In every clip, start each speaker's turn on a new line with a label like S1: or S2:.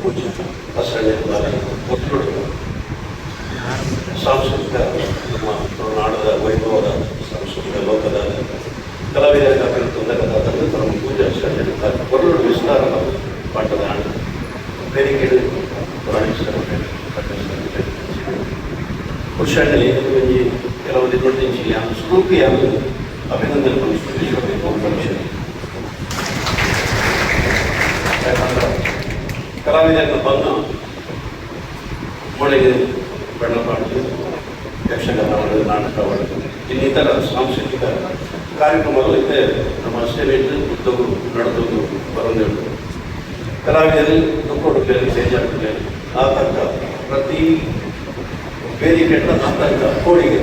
S1: ಪೂಜೆ ಬಸವಣ್ಣ ಬಾರಿ ಒಟ್ಟುಗಳು ಸಾಂಸ್ಕೃತಿಕ ನಮ್ಮ ನಾಡದ ವೈಭವದ ಸಾಂಸ್ಕೃತಿಕ ಲೋಕದ ಕಲಾವಿದರಿಗೆ ಅಭಿವೃದ್ಧಿಂದಕದ ತಂದೆ ತಮ್ಮ ಪೂಜಾ ಆಚರಣೆ ಕೊರಳು ವಿಸ್ತಾರ ಪಾಠದ ಆಣ ಬೇರೆ ಪುರಾಣಿಕ ಪುರುಷಾಂಡಲಿ ಒಂಜಿ ಕೆಲವು ದಿನೊಟ್ಟಿಂಚಿ ಯಾನು ಸ್ಫೂರ್ತಿ ಯಾನು ಅಭಿನಂದನೆ ಪಡಿಸ್ತು ವಿಶ್ವಬೇಕು ಪರೀಕ್ಷೆ ಕಲಾವಿದರನ್ನು ಬಂದು ಮೊಳಗೆ ಬಣ್ಣ ಪಾಡಿ ಯಕ್ಷಗಾನ ಮಾಡೋದು ನಾಟಕ ಒಳ್ಳೆಯದು ಇನ್ನಿತರ ಸಾಂಸ್ಕೃತಿಕ ಕಾರ್ಯಕ್ರಮಗಳು ಇದ್ದೇ ನಮ್ಮ ಸೇವೆಯಲ್ಲಿ ಉದ್ದವು ನಡೆದು ಬರೋದು ಕಲಾವಿದರು ದುಡ್ಡು ಆ ಆತಂಕ ಪ್ರತಿ ವೇದಿಕೆಗಳ ಆತಂಕ ಕೋಡಿಗೆ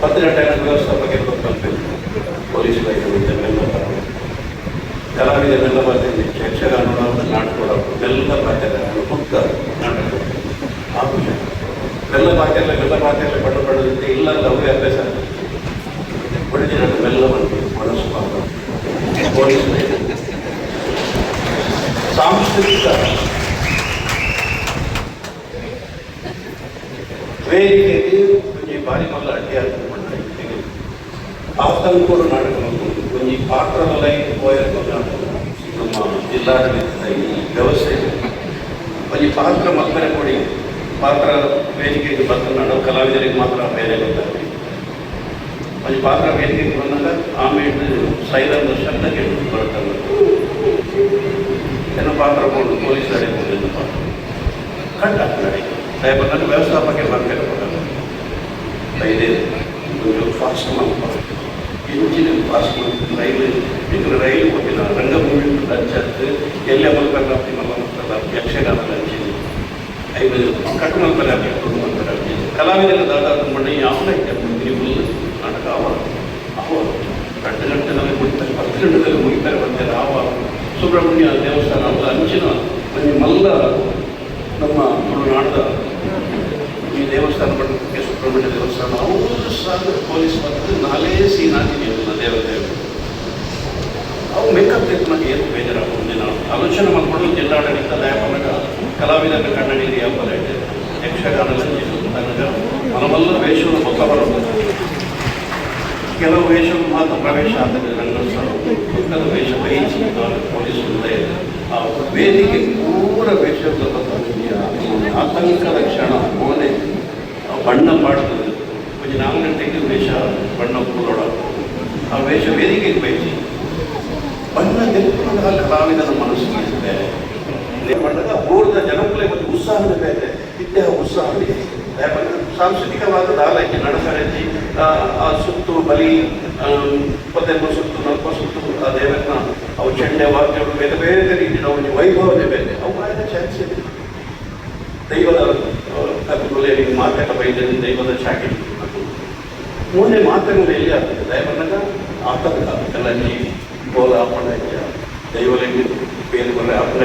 S1: ಪತ್ತಿನ ವ್ಯವಸ್ಥಾಪಕ ಪೊಲೀಸ್ ಇದನ್ನೆಲ್ಲ ಕಲಾವಿದರೆಲ್ಲ ಬರ್ತೀನಿ ಯಕ್ಷಗಾನ ನಾಟಕ ಎಲ್ಲ ಪಾತ್ರಗಳು ಮುಕ್ತ ನಾಟಕ ಆ ಖುಷಿ ಬೆಲ್ಲ ಪಾತ್ರೆಲ್ಲ ಬೆಲ್ಲ ಪಾತ್ರೆಲ್ಲ ಬಣ್ಣ ಬಣ್ಣದಂತೆ ಇಲ್ಲ ಅಲ್ಲ ಅವರೇ ಅಭ್ಯಾಸ ಹೊಡೆದಿನ ಬೆಲ್ಲ ಬಂದು ಮನಸ್ಸು ಪಾಪ ಪೊಲೀಸ್ ಸಾಂಸ್ಕೃತಿಕ ವೇದಿಕೆಗೆ ಒಂಜಿ ಬಾರಿ ಮಲ್ಲ ಅಡ್ಡಿ ಆಗ್ತದೆ ಆತಂಕೋಡು ನಾಟಕ ಒಂಜಿ ಪಾತ್ರದ ಲೈ ಪೋಯರ್ಗ ನಾಟಕ ನಮ್ಮ ಜಿಲ್ಲಾಡಳಿತದ ಈ ವ್ಯವಸ್ಥೆ ಒಂಜಿ ಪಾತ್ರ ಮಲ್ಪನೆ ಕೊಡಿ ಪಾತ್ರ ವೇದಿಕೆಗೆ ಬಂದ ನಾಡು ಕಲಾವಿದರಿಗೆ ಮಾತ್ರ ಬೇರೆ ಗೊತ್ತಾಗ್ತದೆ ಒಂಜಿ ಪಾತ್ರ ವೇದಿಕೆಗೆ ಬಂದಾಗ ಆಮೇಲೆ ಸೈಲಂದ ಶಬ್ದ ಕೇಳಿ ಬರುತ್ತಲ್ಲ ಏನೋ ಪಾತ್ರ ಕೊಂಡು ಪೊಲೀಸ್ ನಡೆಯುತ್ತದೆ ಪಾತ್ರ ಕಟ್ಟ ನಡೆ ದಯಪಟ್ಟು ವ್ಯವಸ್ಥಾಪಕ ಬರಬೇಕು ಐದೇ ಫಾಸ್ಟ್ ಮಾಡ್ತಾರೆ ಇಂಚಿನ ಫಾಸ್ಟ್ ರೈಲು ಇದ್ರ ರೈಲು ಕೊಟ್ಟಿಲ್ಲ ರಂಗಭೂಮಿ ಲಂಚತ್ತು ಎಲ್ಲೇ ಮಲ್ಪಲ್ಲ ಮಲ್ಲ ಯಕ್ಷಗಾನ ಲಂಚಿನ ಐದು ಕಟ್ಟು ಮಲ್ಪಲ್ಲ ಮಲ್ಪಲ್ಲ ಕಲಾವಿದರ ದಾದಾದ ಮಣ್ಣ ಯಾವ ತಿರುಗುಲ್ಲ ನಾಟಕ ಅವ ಅವ ಗಂಟೆ ಗಂಟೆನಲ್ಲಿ ಮುಗಿತಾರೆ ಹತ್ತು ಗಂಟೆದಲ್ಲಿ ಮುಗಿತಾರೆ ಬರ್ತಾರೆ ಅವ ಸುಬ್ರಹ್ಮಣ್ಯ ದೇವಸ್ಥಾನ ಅವರ ಅಂಚಿನ ಒಂದು ಮಲ್ಲ ನಮ್ಮ ತುಳುನಾಡದ ಈ ದೇವಸ್ಥಾನ ಪಟ್ಟಣಕ್ಕೆ ಸುಬ್ರಹ್ಮಣ್ಯ ದೇವಸ್ಥಾನ ಅವರು ಸಹ ಪೊಲೀಸ್ ಬಂದು ನಾಲೇ ಸೀನಾದಿದೆ ದೇವತೆ ಅವು ಮೇಕಪ್ ತೆಗೆದು ಏನು ಬೇಜಾರಾಗುತ್ತೆ ನಾವು ಆಲೋಚನೆ ಮಾಡ್ಕೊಂಡು ಜಿಲ್ಲಾಡಳಿತ ದಯಪನಗ ಕಲಾವಿದರ ಕನ್ನಡಿಗೆ ಎಂಬ ಯಕ್ಷಗಾನ ನನಗ ಮನಮಲ್ಲ ವೇಷವನ್ನು ಹೊಸ ಬರೋದು ಕೆಲವು ವೇಷಗಳು ಮಾತ್ರ ಪ್ರವೇಶ ಆಗ್ತದೆ ರಂಗೋತ್ಸವ ಪಕ್ಕದ ವೇಷ ವಹಿಸಿ ಪೊಲೀಸ್ ಮುಂದೆ ಆ ವೇದಿಕೆ ಪೂರ ವೇಷದ ಆತಂಕದ ಕ್ಷಣ ಮೋನೆ ಆ ಬಣ್ಣ ಮಾಡ್ತದೆ ಕೊಂಚ ನಾಲ್ಕು ಗಂಟೆಗೆ ವೇಷ ಬಣ್ಣ ಪೂರೋಡ ಆ ವೇಷ ವೇದಿಕೆಗೆ ಬಯಸಿ ಬಣ್ಣ ತೆಗೆದುಕೊಂಡಾಗ ಕಲಾವಿದನ ಮನಸ್ಸಿಗೆ ಇದೆ ಬಣ್ಣದ ಬೋರ್ದ ಜನಕ್ಕೂ ಮತ್ತು ಉತ್ಸಾಹದ ಬೇರೆ ಇತ್ಯ ಉತ್ಸಾಹವಿದೆ ಸಾಂಸ್ಕೃತಿಕವಾದ ದಾಲಕ್ಕೆ ನಡಸರೆಸಿ ಆ ಸುತ್ತು, ಬಲಿ ಇಪ್ಪತ್ತೆಂಟು ಸುತ್ತು ನಲ್ಪ ಸುತ್ತು, ಆ ದೇವರನ್ನ ಅವು ಚಂಡೆ ವಾದ್ಯಗಳು ಬೇರೆ ಬೇರೆ ರೀತಿಯ ಒಂದು ವೈಭವದ ಬೇರೆ ಅವು ಆಯ್ದ ಚಾನ್ಸ್ ಇದೆ. ದೈವದ ಕಥೆಗಳಲ್ಲಿ ಮಾತಕ ದೈವದ ಚಾಕಿ ಮುಂದೆ ಮಾತುಗಳು ಎಲ್ಲಿ ಆಗ್ತದೆ. ದಯಬಂದಾಗ ಆತಂಕ ಜೀವಿ ಬೋಲ ಅಪ್ಪಣ ಹೆಚ್ಚ ದೈವದಲ್ಲಿ ಬೇರೆ ಬರಲೆ ಅಪ್ಪಣ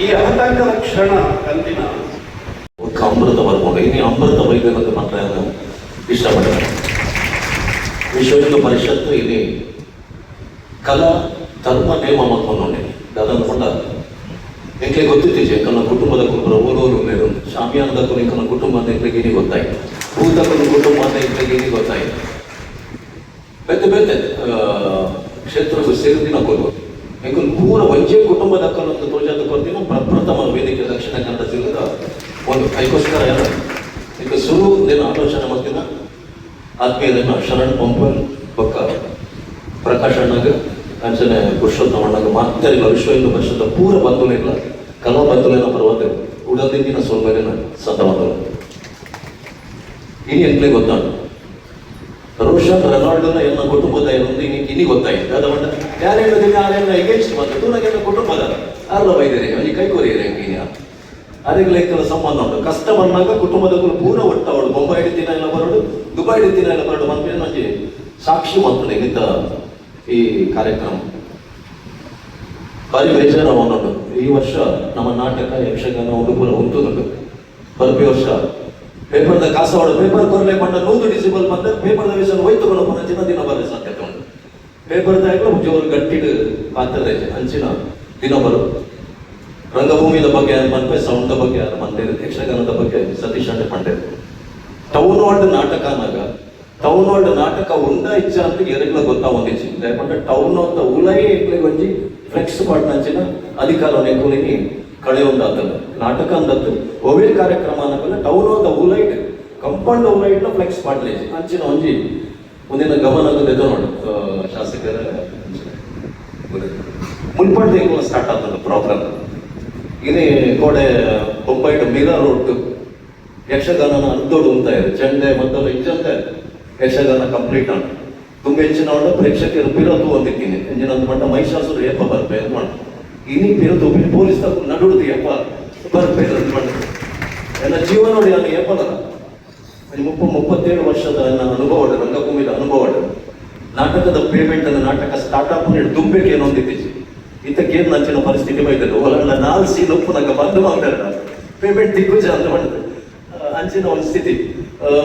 S1: ಈ ಆತಂಕದ ಕ್ಷಣ
S2: ಕಂತಿನ ಅಮೃತ ಬರ್ಬೋದು. ಇನ್ನು ಅಮೃತ ಬೈಬೇಕು ಮಾತ್ರ ಇಷ್ಟಪಡ್ತಾರೆ ವಿಶ್ವ ಹಿಂದೂ ಪರಿಷತ್ತು ಇಲ್ಲಿ ಕಲಾ, ಧರ್ಮ, ನೇಮ ಮತ್ತು ಅದನ್ನು ಕೊಂಡಾಗ ನೆಕ್ಲೆ ಗೊತ್ತಿತ್ತು ಕನ್ನ ಕುಟುಂಬದ ಕುಬ್ಬರ ಊರೂರು ಮೇರು ಶಾಮಿಯಾನದ ಕುರಿಕನ ಕುಟುಂಬ ನೆಕ್ಲಿಗೆ ಇಲ್ಲಿ ಗೊತ್ತಾಯಿತು. ಭೂತಕ್ಕನ ಕುಟುಂಬ ನೆಕ್ಲಿಗೆ ಇಲ್ಲಿ ಗೊತ್ತಾಯಿತು. ಬೆತ್ತ ಬೆತ್ತ ಕೊಡುವ. ಎಂಕಲ್ ಪೂರ ವಂಜೆ ಕುಟುಂಬದ ಕನ್ನೊಂದು ತೋಜಾದ ಕೊರ್ದಿನ ಪ್ರಪ್ರಥಮ ವೇದಿಕೆ ದಕ್ಷಿಣ ಕನ್ನಡ ಜಿಲ್ಲೆದ ಒಂದು ಕೈಗೋಸ್ಕರ ಎಲ್ಲ ಈಗ ಶುರು ದಿನ ಆಲೋಚನೆ ಮಾಡ್ತೀನ. ಆತ್ಮೀಯ ಶರಣ್ ಪಂಪನ್ ಪಕ್ಕ ಪ್ರಕಾಶ್ ಅಣ್ಣಗ ಅಂಚನೆ ಪುರುಷೋತ್ತಮ ಅಣ್ಣಗ ಇಲ್ಲ, ವಿಶ್ವ ಹಿಂದೂ ಪರಿಷತ್ ಪೂರ ಬಂಧುಲಿಲ್ಲ ಕಲಾ ಬಂಧುಲಿನ ಪರ್ವತ. ಉಡದಿಂದಿನ ಸೋಲ್ಮೇಲಿನ ಸಂತ ಇನ್ನು ಇನಿ ಗೊತ್ತಾಗ. ರೋಷನ್ ರೆನಾಲ್ಡೋನ ಎಲ್ಲ ಕುಟುಂಬದ ಏನೊಂದು ಇನಿ ಇನಿ ಗೊತ್ತಾಯ್ತು. ಅದ ಯಾರೇನು ದಿನ ಯಾರೇನು ಎಗೇನ್ಸ್ಟ್ ಬಂದ ತೂನಗೆ ಕುಟುಂಬದ ಅರ್ಲ ಬೈದರೆ ಅವನಿಗೆ ಕೈ ಕೊರಿಯರೆ ಹೆಂಗಿನ ಅದಕ್ಕೆ ಲೆಕ್ಕದ ಸಂಬಂಧ ಉಂಟು. ಕಷ್ಟ ಬಂದಾಗ ಕುಟುಂಬದ ಕುಲು ಪೂರ ಒಟ್ಟ ಅವಳು. ಬೊಂಬೈ ಹಿಡಿತಿನ ಎಲ್ಲ ಬರೋಡು ದುಬೈ ದಿನ ಎಲ್ಲ ಬರೋಡು ಮತ್ತೆ ನನಗೆ ಸಾಕ್ಷಿ ಮತ್ತು ನಿಂತ ಈ ಕಾರ್ಯಕ್ರಮ. ಭಾರಿ ಬೇಜಾರ ಈ ವರ್ಷ ನಮ್ಮ ನಾಟಕ ಯಕ್ಷಗಾನ ಒಂದು ಪೂರ ಉಂಟು ಬರ್ಪಿ ವರ್ಷ. ಪೇಪರ್ದ ಕಾಸವಾಡ ಪೇಪರ್ ಕೊರಲೆ ಬಂದ ನೂರು ಡಿಸಿಬಲ್ ಬಂದ ಪೇಪರ್ದ ವಿಷಯ ಹೋಯ್ತುಕೊಂಡು ಪುನಃ ದಿನ ದಿನ ಬರಲಿ ಪೇಪರ್ದ ಜೋರು ಗಟ್ಟಿಡು ಪಾತ್ರ ಅಂಚಿನ ದಿನ ಬರು ರಂಗಭೂಮಿದ ಬಗ್ಗೆ ಯಾರು ಸೌಂಡ್ ಬಗ್ಗೆ ಯಾರು ಮಂದಿರು ಯಕ್ಷಗಾನದ ಬಗ್ಗೆ ಸತೀಶ್ ಅಂತ ಪಂಡೆ ಟೌನ್ ವಾರ್ಡ್ ನಾಟಕ ಅನ್ನಾಗ ಟೌನ್ ವಾರ್ಡ್ ನಾಟಕ ಉಂಡ ಇಚ್ಛ ಅಂತ ಎರಗ್ಲ ಗೊತ್ತಾ ಒಂದಿಚ್ಚಿ ಯಾಕಂದ್ರೆ ಟೌನ್ ಅಂತ ಉಲೈ ಎಕ್ಲೆ ಒಂಜಿ ಫ್ಲೆಕ್ಸ್ ಪಾಟ್ನಂಚಿನ ಅಧಿಕಾರ ನೆಕ್ಕುಲಿನಿ ಕಳೆ ಒಂದಾತಲ್ಲ ನಾಟಕ ಅಂದತ್ತು ಒವೇ ಕಾರ್ಯಕ್ರಮ ಅನ್ನಕಲ್ಲ ಟೌನ್ ಅಂತ ಉಲೈಟ್ ಕಂಪೌಂಡ್ ಉಲೈಟ್ ಫ್ಲೆಕ್ಸ್ ಮಾಡ್ಲಿ ಅಂಚಿನ ಒಂಜಿ ಒಂದಿನ ಗಮನ ಎದು ನೋಡು ಆ, ಶಾಸಕರ ಮುನ್ಪಡ್ದು ಹೆಂಗ್ ಸ್ಟಾರ್ಟ್ ಆಗ್ತದೆ ಪ್ರಾಬ್ಲಮ್ ಇನಿ ಕೋಡೆ ಬೊಂಬೈಡ್ ಮಿರರ್ ಒಟ್ಟು ಯಕ್ಷಗಾನ ಅರ್ಧೋಡು ಅಂತ ಇದೆ. ಚಂಡೆ ಮೊದಲು ಇಂಚಂತ ಯಕ್ಷಗಾನ ಕಂಪ್ಲೀಟ್ ಆಗ. ತುಂಬ ಹೆಚ್ಚಿನ ಪ್ರೇಕ್ಷಕರು ಪಿರೋದು ಒಂದಿದ್ದೀನಿ ಇಂಜಿನ ಒಂದು ಮಟ್ಟ ಮಹಿಷಾಸುರ ಏಪ ಬರ್ಬೇ ಅಂತ ಮಾಡ ಇನಿ ಪಿರೋದು ಪೊಲೀಸ್ ತಪ್ಪು ನಡುಡುದು ಏಪ ಬರ್ಬೇ ಅಂತ ಮಾಡ ಎಲ್ಲ ಜೀವನ ನೋಡಿ ನಾನು ಏಪದ ಮುಪ್ಪ ಮುಪ್ಪತ್ತೇಳು ವರ್ಷದ ನನ್ನ ಅನುಭವ ರಂಗಭೂಮಿದ ಅನುಭವ ನಾಟಕದ ಪೇಮೆಂಟ್ ನಾಟಕ ನೀಡಿ ದುಂಬೆಗೆ ಏನೋ ಒಂದಿದ್ದೀಚಿ ಇತ್ತಕ್ಕೇನು ನಂಚಿನ ಪರಿಸ್ಥಿತಿ ಬೈತದೆ ಒಲ ನಾಲ್ಸಿ ಲೊಪ್ಪು ನಂಗೆ ಬಂದು ಮಾಡ್ತಾರೆ ಪೇಮೆಂಟ್ ದಿಗ್ಗುಜ ಅಂತ ಮಾಡಿದೆ ಅಂಚಿನ ಒಂದು ಸ್ಥಿತಿ.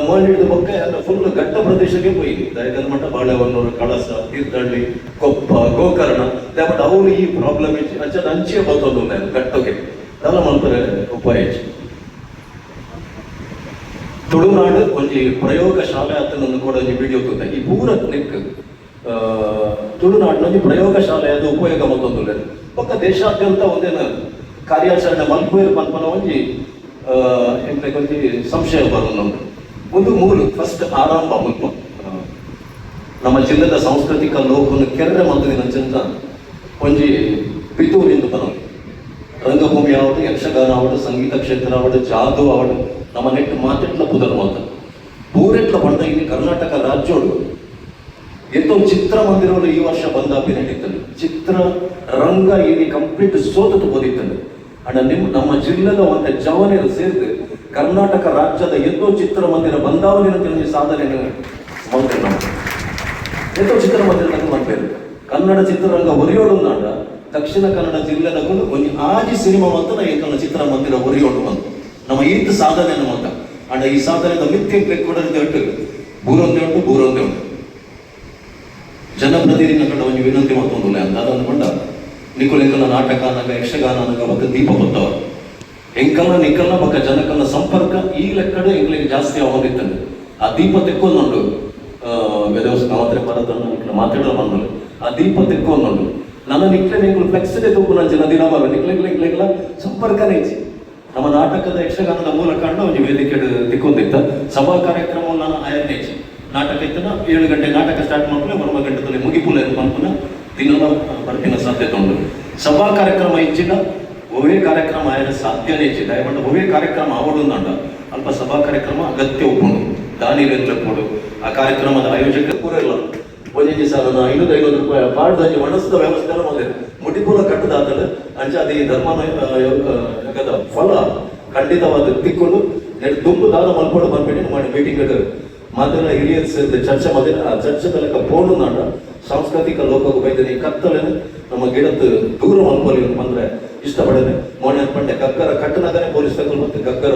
S2: ಮಾಡಿದ ಎಲ್ಲ ಫುಲ್ ಘಟ್ಟ ಪ್ರದೇಶಕ್ಕೆ ಹೋಗಿ. ದಯಗದ ಮಠ, ಬಾಳೆಹೊನ್ನೂರು, ಕಳಸ, ತೀರ್ಥಹಳ್ಳಿ, ಕೊಪ್ಪ, ಗೋಕರ್ಣ. ಬಟ್ ಅವರು ಈ ಪ್ರಾಬ್ಲಮ್ ಅಂಚೆ ಅಂಚೆ ಬರ್ತದ್ದು ಘಟ್ಟಕ್ಕೆ. ಎಲ್ಲ ಮಾಡ್ತಾರೆ, ಉಪಾಯ ತುಳುನಾಡು ಒಂಜಿ ಪ್ರಯೋಗ ಶಾಲೆ ಆತನನ್ನು ಕೂಡ ಒಂಜಿ ವಿಡಿಯೋ ತೂತ. ಈ ಪೂರ ನಿಕ್ ಆ, ಪ್ರಯೋಗಶಾಲೆ ಒಂಜಿ ಪ್ರಯೋಗ ಅದು ಉಪಯೋಗ ಮತ್ತೊಂದು ಪಕ್ಕ ದೇಶಾದ್ಯಂತ ಒಂದೇನು ಕಾರ್ಯಾಚರಣೆ ಮಲ್ಪೇರು ಪನ್ಪನ ಒಂಜಿ ಒಂಜಿ ಸಂಶಯ ಬರೋದು ಒಂದು ಮೂರು ಫಸ್ಟ್ ಆರಂಭ ಮುಲ್ಪ. ನಮ್ಮ ಜಿಲ್ಲೆದ ಸಾಂಸ್ಕೃತಿಕ ಲೋಕನ ಕೆರೆ ಮಂದಿನ ಒಂಜಿ ಪಿತೂರಿಂದ ಬರೋದು. ರಂಗಭೂಮಿ ಆವಡು ಯಕ್ಷಗಾನ ಆವಡು ಸಂಗೀತ ಕ್ಷೇತ್ರ ಆವಡು ಜಾದು ಆವಡು ನಮ್ಮ ನೆಟ್ಟು ಮಾತೆಟ್ಲ ಪುದರ್ ಮಾತ ಪೂರೆಟ್ಲ ಪಂಡ ಇಲ್ಲಿ ಕರ್ನಾಟಕ ರಾಜ್ಯೋಡು. ಎಂತೋ ಚಿತ್ರಮಂದಿರಗಳು ಈ ವರ್ಷ ಬಂದ ನಡೀತದೆ ಚಿತ್ರ, ರಂಗ ಇಲ್ಲಿ ಕಂಪ್ಲೀಟ್ ಸೋತತು ಬೋದಿತ್ತಂದು ಅಣ್ಣ, ನಿಮ್, ನಮ್ಮ ಜಿಲ್ಲೆದ ಒಂದು ಜವನಿರು ಸೇರಿದೆ. ಕರ್ನಾಟಕ ರಾಜ್ಯದ ಎಂತೋ ಚಿತ್ರಮಂದಿರ ಬಂದಾವನಿನ ಕೆಲವು ಸಾಧನೆ ಮಂತ್ರಿ ನಾವು. ಎಂತೋ ಚಿತ್ರಮಂದಿರ ತಕ್ಕ ಮಾಡ್ಬೇಕು ಕನ್ನಡ ಚಿತ್ರರಂಗ ಒರಿಯೋಡು ನಾಡ ದಕ್ಷಿಣ ಕನ್ನಡ ಜಿಲ್ಲೆನ ಕೂಡ ಒಂದು ಆಜಿ ಸಿನಿಮಾ ಮಾತ್ರ ಏಕನ ಚಿತ್ರಮಂದಿರ ಒರಿಯೋಡು ಬಂತು ನಮ್ಮ ಈತ ಸಾಧನೆ ಅಂತ ಅಣ್ಣ, ಈ ಸಾಧನೆದ ಮಿಥ್ಯೆ ಕೂಡ ಉಂಟು. ಬೂರೊಂದೇ ಉಂಟು ಬೂರೊಂದೇ ಉಂಟು. ಜನಪ್ರತಿನಿಧಿ ಕಂಡು ಒಂದು ವಿನಂತಿ ಮಾಡ್ಕೊಂಡು ಅಂತ ಅದನ್ನು ಕೊಂಡ ನಿಕುಲೆಂಕಲ ನಾಟಕ ಅನ್ನಗ ಯಕ್ಷಗಾನ ಅನ್ನಗ ಮತ್ತು ದೀಪ ಬತ್ತವ ಎಂಕಲ್ಲ ನಿಕಲ್ನ ಬಕ್ಕ ಜನಕಲ್ಲ ಸಂಪರ್ಕ ಈ ಲೆಕ್ಕಡೆ ಎಂಗ್ಲಿಗೆ ಜಾಸ್ತಿ ಅವಧಿತ್ತಂದು ಆ ದೀಪ ತೆಕ್ಕೊಂದುಂಡು ವೆದವಸ್ ಮಾತ್ರ ಬರೋದನ್ನು ಮಾತಾಡೋ ಬಂದಳು ಆ ದೀಪ ತೆಕ್ಕೊಂದುಂಡು ನನ್ನ ನಿಕ್ಲೆ ನಿಕ್ಲು ಫ್ಲೆಕ್ಸಿಡೆ ನನ್ನ ಜನ ದಿನ ಬರ ನಿಕ್ಲೆ ನಿಕ್ಲೆಗ್ಲ ಸಂಪರ್ಕನೇ ಇಚ್ಚಿ ನಮ್ಮ ನಾಟಕದ ಯಕ್ಷಗಾನದ ಮೂಲಕ ಒಂದು ವೇದಿಕೆ ತಿಕ್ಕೊಂದಿತ್ತ. ಸಭಾ ಕಾರ್ಯಕ್ರಮವನ್ನು ನಾನು ಆಯನ್ನೇ ಇಚ್ಚಿ ನಾಟಕ ಇತ್ತನ ಏಳು ಗಂಟೆ ನಾಟಕ ಸ್ಟಾರ್ಟ್ ಮಾಡ್ಕೊಂಡೆ ಅನ್ಕೊಂಡ ದಿನದ ಬರ್ತಿನ ಸಾಧ್ಯತೆ ಉಂಟು ಸಭಾ ಕಾರ್ಯಕ್ರಮ ಇಚ್ಚಿನ ಒವೇ ಕಾರ್ಯಕ್ರಮ ಆಯ್ನ ಸಾಧ್ಯನೇ ಇಚ್ಚಿ ದಯಮಾಡಿ ಒವೇ ಕಾರ್ಯಕ್ರಮ ಅವಡುಂದಂಡ ಅಲ್ಪ ಸಭಾ ಕಾರ್ಯಕ್ರಮ ಅಗತ್ಯ ಉಪ್ಪುಂಡು ದಾನಿ ಕೊಡು. ಆ ಕಾರ್ಯಕ್ರಮದ ಆಯೋಜಕ ಪೂರ ಇಲ್ಲ. ಒಂದೊಂದು ಐನೂರ ಐವತ್ತು ರೂಪಾಯಿ ಪಾಡ್ದಲ್ಲಿ ಮನಸ್ಸಿನ ವ್ಯವಸ್ಥೆ ಮಾಡಿದೆ. ಮುಟಿಪುರ ಕಟ್ಟದಾದರೆ ಅಂಚ ಧರ್ಮನ ಈ ಧರ್ಮ ಯೋಗದ ಫಲ ಖಂಡಿತವಾದ ತಿಕ್ಕೊಂಡು ತುಂಬ ದಾನ ಮಲ್ಕೊಂಡು ಬಂದ್ಬಿಟ್ಟು ಮಾಡಿ ಮೀಟಿಂಗ್ ಹಿರಿಯರು ಚರ್ಚ ಚರ್ಚೆ ಆ ಚರ್ಚೆ ತಲಕ ಪೋಣು ನಾಡ ಸಾಂಸ್ಕೃತಿಕ ಲೋಕಕ್ಕೆ ಬೈದ್ರೆ ಕತ್ತಲೆ ನಮ್ಮ ಗಿಡದ ದೂರ ಮಲ್ಪಲ್ಲಿ ಬಂದ್ರೆ ಇಷ್ಟಪಡದೆ. ಮೊನ್ನೆ ಪಂಡೆ ಕಟ್ಟನಗನೇ ಪೊಲೀಸ್ ತಗೊಂಡು ಮತ್ತೆ ಗಗ್ಗರ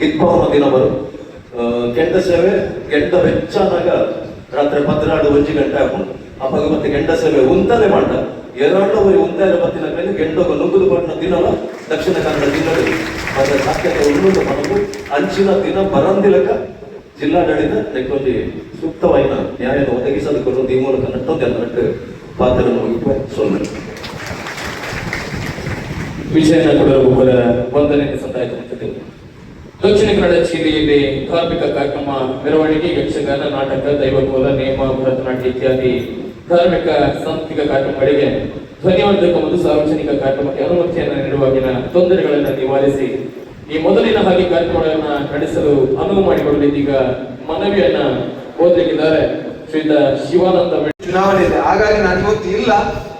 S2: ಹಿತ್ಪವನ ದಿನ ಬರು ಕೆಂಡ ಸೇವೆ, ಕೆಂಡ ವೆಚ್ಚನಾಗ ರಾತ್ರಿ ಪದ್ನಾಡು ಒಂಜಿ ಗಂಟೆ ಹಾಕೊಂಡು ಅಪ್ಪಾಗ ಮತ್ತೆ ಗೆಂಡ ಸೇವೆ ಉಂತಲೆ ಮಾಡ ಎರಡವರೆ ಉಂತಾರೆ ಬತ್ತಿನ ಕೈಲಿ ಗೆಂಡೋಗ ನುಗ್ಗುದು ಪಟ್ಟಿನ ದಿನಲ ದಕ್ಷಿಣ ಕನ್ನಡ ಜಿಲ್ಲೆಯಲ್ಲಿ ಅದರ ಸಾಧ್ಯತೆ ಉಳ್ಳುಂಡು ಅಂಚಿನ ದಿನ ಬರಂದಿಲಕ ಜಿಲ್ಲಾಡಳಿತ ತೆಕ್ಕೊಂದು ಸೂಕ್ತವಾದ ನ್ಯಾಯ ಒದಗಿಸಲು ಈ ಮೂಲಕ ನಟ್ಟೊಂದು ನಟ್ಟು ಪಾತ್ರವನ್ನು ಮುಗಿಪ ಸೊಲ್ಲೆ
S3: ಒಬ್ಬರ ಒಂದನೇ ವಂದನೆ ದಕ್ಷಿಣ ಕನ್ನಡ ಜಿಲ್ಲೆಯಲ್ಲಿ ಧಾರ್ಮಿಕ ಕಾರ್ಯಕ್ರಮ, ಮೆರವಣಿಗೆ, ಯಕ್ಷಗಾನ, ನಾಟಕ ದೈವಕೋಲ ನೇಮ, ಭರತನಾಟ್ಯ ಇತ್ಯಾದಿ ಧಾರ್ಮಿಕ ಸಾಂಸ್ಕೃತಿಕ ಕಾರ್ಯಕ್ರಮಗಳಿಗೆ ಧ್ವನಿವರ್ಧಕ ಮತ್ತು ಸಾರ್ವಜನಿಕ ಕಾರ್ಯಕ್ರಮಕ್ಕೆ ಅನುಮತಿಯನ್ನು ನೀಡುವಾಗಿನ ತೊಂದರೆಗಳನ್ನು ನಿವಾರಿಸಿ ಈ ಮೊದಲಿನ ಹಾಗೆ ಕಾರ್ಯಕ್ರಮಗಳನ್ನ ನಡೆಸಲು ಅನುವು ಮಾಡಿಕೊಡಲು ಇದೀಗ ಮನವಿಯನ್ನ ಓದಲಿಕ್ಕಿದ್ದಾರೆ ಶ್ರೀದ ಶಿವಾನಂದ
S4: ಚುನಾವಣೆ ಇದೆ. ಹಾಗಾಗಿ ನಾನು ಇವತ್ತು ಇಲ್ಲ.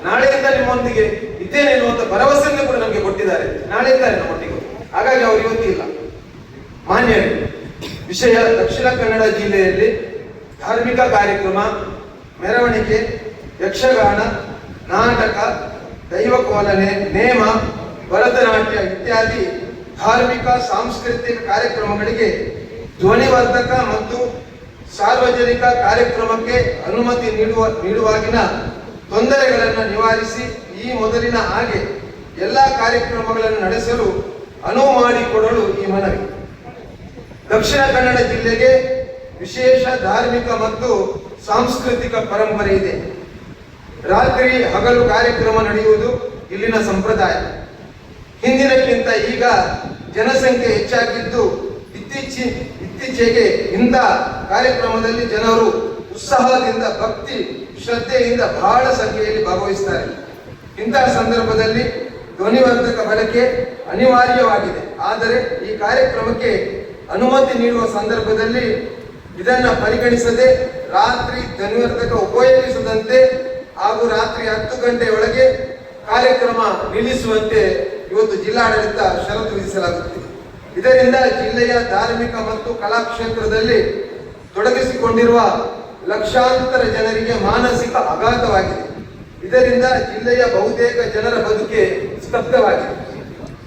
S4: ನಾಳೆಯಿಂದ ನಿಮ್ಮೊಂದಿಗೆ ಇದ್ದೇನೆ ಎನ್ನುವಂತ ಭರವಸೆಯನ್ನು ಕೂಡ ನಮಗೆ ಕೊಟ್ಟಿದ್ದಾರೆ. ನಾಳೆಯಿಂದ ನಮ್ಮೊಟ್ಟಿಗೆ ಹಾಗಾಗಿ ಅವರು ಇವತ್ತು ಇಲ್ಲ. ಮಾನ್ಯ ವಿಷಯ ದಕ್ಷಿಣ ಕನ್ನಡ ಜಿಲ್ಲೆಯಲ್ಲಿ ಧಾರ್ಮಿಕ ಕಾರ್ಯಕ್ರಮ, ಮೆರವಣಿಗೆ, ಯಕ್ಷಗಾನ, ನಾಟಕ, ದೈವ ಕೋಲನೆ, ನೇಮ, ಭರತನಾಟ್ಯ ಇತ್ಯಾದಿ ಧಾರ್ಮಿಕ, ಸಾಂಸ್ಕೃತಿಕ ಕಾರ್ಯಕ್ರಮಗಳಿಗೆ ಧ್ವನಿವರ್ಧಕ ಮತ್ತು ಸಾರ್ವಜನಿಕ ಕಾರ್ಯಕ್ರಮಕ್ಕೆ ಅನುಮತಿ ನೀಡುವ, ನೀಡುವಾಗಿನ ತೊಂದರೆಗಳನ್ನು ನಿವಾರಿಸಿ ಈ ಮೊದಲಿನ ಹಾಗೆ ಎಲ್ಲ ಕಾರ್ಯಕ್ರಮಗಳನ್ನು ನಡೆಸಲು ಅನುವು ಮಾಡಿಕೊಡಲು ಈ ಮನವಿ. ದಕ್ಷಿಣ ಕನ್ನಡ ಜಿಲ್ಲೆಗೆ ವಿಶೇಷ ಧಾರ್ಮಿಕ ಮತ್ತು ಸಾಂಸ್ಕೃತಿಕ ಪರಂಪರೆ ಇದೆ. ರಾತ್ರಿ ಹಗಲು ಕಾರ್ಯಕ್ರಮ ನಡೆಯುವುದು ಇಲ್ಲಿನ ಸಂಪ್ರದಾಯ. ಹಿಂದಿನಕ್ಕಿಂತ ಈಗ ಜನಸಂಖ್ಯೆ ಹೆಚ್ಚಾಗಿದ್ದು ಇತ್ತೀಚೆ, ಇತ್ತೀಚೆಗೆ ಇಂಥ ಕಾರ್ಯಕ್ರಮದಲ್ಲಿ ಜನರು ಉತ್ಸಾಹದಿಂದ, ಭಕ್ತಿ, ಶ್ರದ್ಧೆಯಿಂದ ಬಹಳ ಸಂಖ್ಯೆಯಲ್ಲಿ ಭಾಗವಹಿಸುತ್ತಾರೆ ಇಂತಹ ಸಂದರ್ಭದಲ್ಲಿ ಧ್ವನಿವರ್ಧಕ ಬಳಕೆ ಅನಿವಾರ್ಯವಾಗಿದೆ. ಆದರೆ ಈ ಕಾರ್ಯಕ್ರಮಕ್ಕೆ ಅನುಮತಿ ನೀಡುವ ಸಂದರ್ಭದಲ್ಲಿ ಇದನ್ನು ಪರಿಗಣಿಸದೆ ರಾತ್ರಿ ಧ್ವನಿವರ್ಧಕ ಉಪಯೋಗಿಸದಂತೆ ಹಾಗೂ ರಾತ್ರಿ ಹತ್ತು ಗಂಟೆಯೊಳಗೆ ಕಾರ್ಯಕ್ರಮ ನಿಲ್ಲಿಸುವಂತೆ ಇವತ್ತು ಜಿಲ್ಲಾಡಳಿತ ಷರತ್ತು ವಿಧಿಸಲಾಗುತ್ತಿದೆ. ಇದರಿಂದ ಜಿಲ್ಲೆಯ ಧಾರ್ಮಿಕ ಮತ್ತು ಕಲಾ ಕ್ಷೇತ್ರದಲ್ಲಿ ತೊಡಗಿಸಿಕೊಂಡಿರುವ ಲಕ್ಷಾಂತರ ಜನರಿಗೆ ಮಾನಸಿಕ ಆಘಾತವಾಗಿದೆ ಇದರಿಂದ ಜಿಲ್ಲೆಯ ಬಹುತೇಕ ಜನರ ಬದುಕೆ ಸ್ತಬ್ಧವಾಗಿದೆ.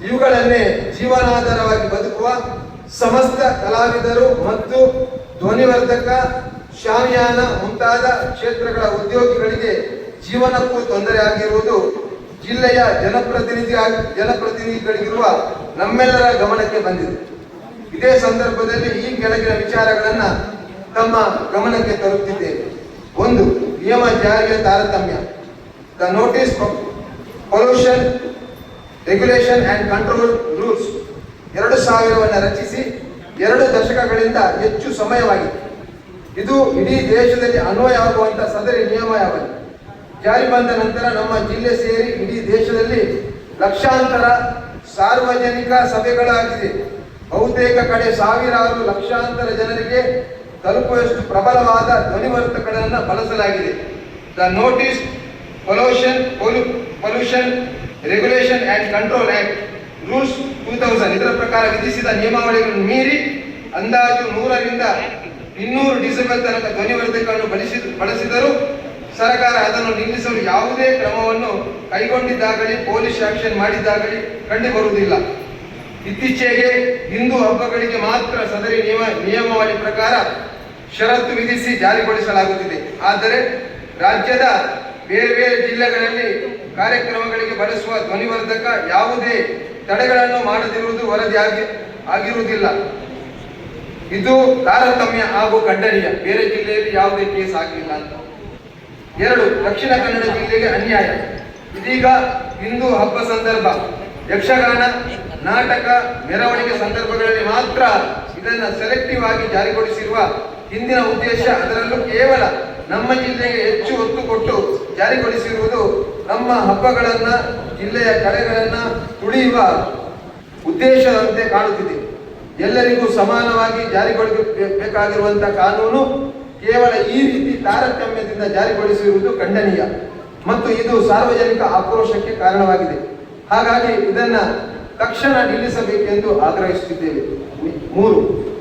S4: ಇವುಗಳನ್ನೇ ಜೀವನಾಧಾರವಾಗಿ ಬದುಕುವ ಸಮಸ್ತ ಕಲಾವಿದರು ಮತ್ತು ಧ್ವನಿವರ್ಧಕ ಶಾಮಿಯಾನ ಮುಂತಾದ ಕ್ಷೇತ್ರಗಳ ಉದ್ಯೋಗಿಗಳಿಗೆ ಜೀವನಕ್ಕೂ ತೊಂದರೆ ಆಗಿರುವುದು ಜಿಲ್ಲೆಯ ಜನಪ್ರತಿನಿಧಿ ಜನಪ್ರತಿನಿಧಿಗಳಿಗಿರುವ ನಮ್ಮೆಲ್ಲರ ಗಮನಕ್ಕೆ ಬಂದಿದೆ. ಇದೇ ಸಂದರ್ಭದಲ್ಲಿ ಈ ಕೆಳಗಿನ ವಿಚಾರಗಳನ್ನು ತಮ್ಮ ಗಮನಕ್ಕೆ ತರುತ್ತಿದ್ದೇವೆ. ಒಂದು, ನಿಯಮ ಜಾರಿಯ ತಾರತಮ್ಯ. The noise pollution regulation and control rules ಎರಡು ಸಾವಿರವನ್ನು ರಚಿಸಿ ಎರಡು ದಶಕಗಳಿಂದ ಹೆಚ್ಚು ಸಮಯವಾಗಿದೆ. ಇದು ಇಡೀ ದೇಶದಲ್ಲಿ ಅನ್ವಯ ಆಗುವಂತಹ ಸದರಿ ನಿಯಮಾವಳಿ ಜಾರಿ ಬಂದ ನಂತರ ನಮ್ಮ ಜಿಲ್ಲೆ ಸೇರಿ ಇಡೀ ದೇಶದಲ್ಲಿ ಲಕ್ಷಾಂತರ ಸಾರ್ವಜನಿಕ ಸಭೆಗಳಾಗಿದೆ. ಬಹುತೇಕ ಕಡೆ ಸಾವಿರಾರು ಲಕ್ಷಾಂತರ ಜನರಿಗೆ ತಲುಪುವಷ್ಟು ಪ್ರಬಲವಾದ ಧ್ವನಿವರ್ತಕಗಳನ್ನು ಬಳಸಲಾಗಿದೆ. The noise pollution pollution regulation and control act rules two thousand ಇದರ ಪ್ರಕಾರ ವಿಧಿಸಿದ ನಿಯಮಾವಳಿಗಳನ್ನು ಮೀರಿ ಅಂದಾಜು ನೂರರಿಂದ ಇನ್ನೂರು ಡಿಸೆಂಬರ್ ತನಕ ಧ್ವನಿವರ್ಧಕಗಳನ್ನು ಬಳಸಿ, ಬಳಸಿದರೂ ಸರ್ಕಾರ ಅದನ್ನು ನಿಲ್ಲಿಸಲು ಯಾವುದೇ ಕ್ರಮವನ್ನು ಕೈಗೊಂಡಿದ್ದಾಗಲಿ, ಪೊಲೀಸ್ ಆಕ್ಷನ್ ಮಾಡಿದ್ದಾಗಲಿ ಕಂಡು ಬರುವುದಿಲ್ಲ. ಇತ್ತೀಚೆಗೆ ಹಿಂದೂ ಹಬ್ಬಗಳಿಗೆ ಮಾತ್ರ ಸದರಿ ನಿಯಮ, ನಿಯಮಾವಳಿ ಪ್ರಕಾರ ಷರತ್ತು ವಿಧಿಸಿ ಜಾರಿಗೊಳಿಸಲಾಗುತ್ತಿದೆ. ಆದರೆ ರಾಜ್ಯದ ಬೇರೆ ಬೇರೆ ಜಿಲ್ಲೆಗಳಲ್ಲಿ ಕಾರ್ಯಕ್ರಮಗಳಿಗೆ ಬಳಸುವ ಧ್ವನಿವರ್ಧಕ ಯಾವುದೇ ತಡೆಗಳನ್ನು ಮಾಡದಿರುವುದು ವರದಿ ಆಗಿ, ಆಗಿರುವುದಿಲ್ಲ. ಇದು ತಾರತಮ್ಯ ಹಾಗೂ ಖಂಡನೀಯ. ಬೇರೆ ಜಿಲ್ಲೆಯಲ್ಲಿ ಯಾವುದೇ ಕೇಸ್ ಆಗಲಿಲ್ಲ ಅಂತ. ಎರಡು, ದಕ್ಷಿಣ ಕನ್ನಡ ಜಿಲ್ಲೆಗೆ ಅನ್ಯಾಯ. ಇದೀಗ ಹಿಂದೂ ಹಬ್ಬ ಸಂದರ್ಭ. ಯಕ್ಷಗಾನ, ನಾಟಕ, ಮೆರವಣಿಗೆ ಸಂದರ್ಭಗಳಲ್ಲಿ ಮಾತ್ರ ಇದನ್ನು ಸೆಲೆಕ್ಟಿವ್ ಆಗಿ ಜಾರಿಗೊಳಿಸಿರುವ ಹಿಂದಿನ ಉದ್ದೇಶ ಅದರಲ್ಲೂ ಕೇವಲ ನಮ್ಮ ಜಿಲ್ಲೆಗೆ ಹೆಚ್ಚು ಒತ್ತು ಕೊಟ್ಟು ಜಾರಿಗೊಳಿಸಿರುವುದು ನಮ್ಮ ಹಬ್ಬಗಳನ್ನ, ಜಿಲ್ಲೆಯ ಕಲೆಗಳನ್ನ ತುಳಿಯುವ ಉದ್ದೇಶದಂತೆ ಕಾಣುತ್ತಿದೆ. ಎಲ್ಲರಿಗೂ ಸಮಾನವಾಗಿ ಜಾರಿಗೊಳಿಸಬೇಕಾಗಿರುವಂತಹ ಕಾನೂನು ಕೇವಲ ಈ ರೀತಿ ತಾರತಮ್ಯದಿಂದ ಜಾರಿಗೊಳಿಸಿರುವುದು ಖಂಡನೀಯ. ಮತ್ತು ಇದು ಸಾರ್ವಜನಿಕ ಆಕ್ರೋಶಕ್ಕೆ ಕಾರಣವಾಗಿದೆ. ಹಾಗಾಗಿ ಇದನ್ನ ತಕ್ಷಣ ನಿಲ್ಲಿಸಬೇಕೆಂದು ಆಗ್ರಹಿಸುತ್ತಿದ್ದೇವೆ. ಮೂರು.